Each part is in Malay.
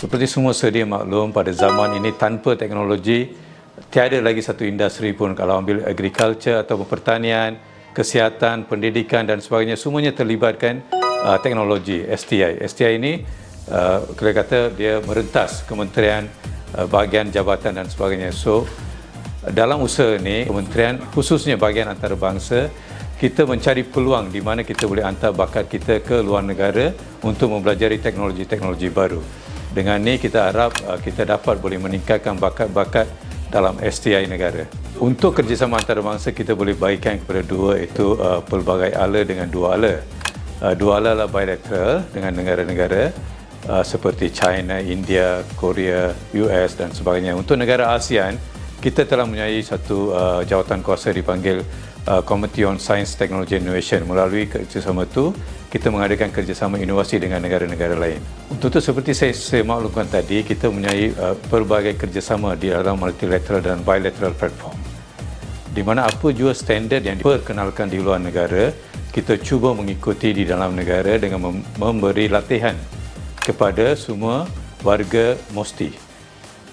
Seperti semua sedia maklum pada zaman ini tanpa teknologi tiada lagi satu industri pun kalau ambil agriculture atau pertanian, kesihatan, pendidikan dan sebagainya semuanya terlibatkan uh, teknologi STI. STI ini uh, kita kata dia merentas kementerian, uh, bahagian jabatan dan sebagainya. So dalam usaha ini kementerian khususnya bahagian antarabangsa kita mencari peluang di mana kita boleh hantar bakat kita ke luar negara untuk mempelajari teknologi-teknologi baru. Dengan ini kita harap uh, kita dapat boleh meningkatkan bakat-bakat dalam STI negara. Untuk kerjasama antarabangsa kita boleh baikkan kepada dua itu uh, pelbagai ala dengan dua ala. Uh, dua ala adalah bilateral dengan negara-negara uh, seperti China, India, Korea, US dan sebagainya. Untuk negara ASEAN, kita telah mempunyai satu uh, jawatan kuasa dipanggil uh, Committee on Science, Technology and Innovation. Melalui kerjasama itu, kita mengadakan kerjasama inovasi dengan negara-negara lain. Untuk itu, seperti saya, saya maklumkan tadi, kita mempunyai uh, pelbagai kerjasama di dalam multilateral dan bilateral platform. Di mana apa juga standard yang diperkenalkan di luar negara, kita cuba mengikuti di dalam negara dengan mem- memberi latihan kepada semua warga MOSTI.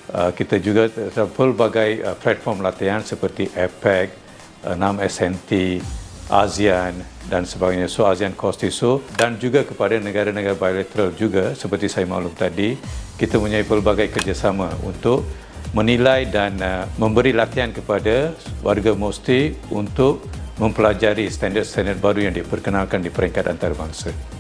Uh, kita juga terdapat pelbagai uh, platform latihan seperti APEC, uh, NAM SNT, ASEAN dan sebagainya. So ASEAN Costiso dan juga kepada negara-negara bilateral juga seperti saya maklum tadi, kita mempunyai pelbagai kerjasama untuk menilai dan uh, memberi latihan kepada warga MOSTI untuk mempelajari standard-standard baru yang diperkenalkan di peringkat antarabangsa.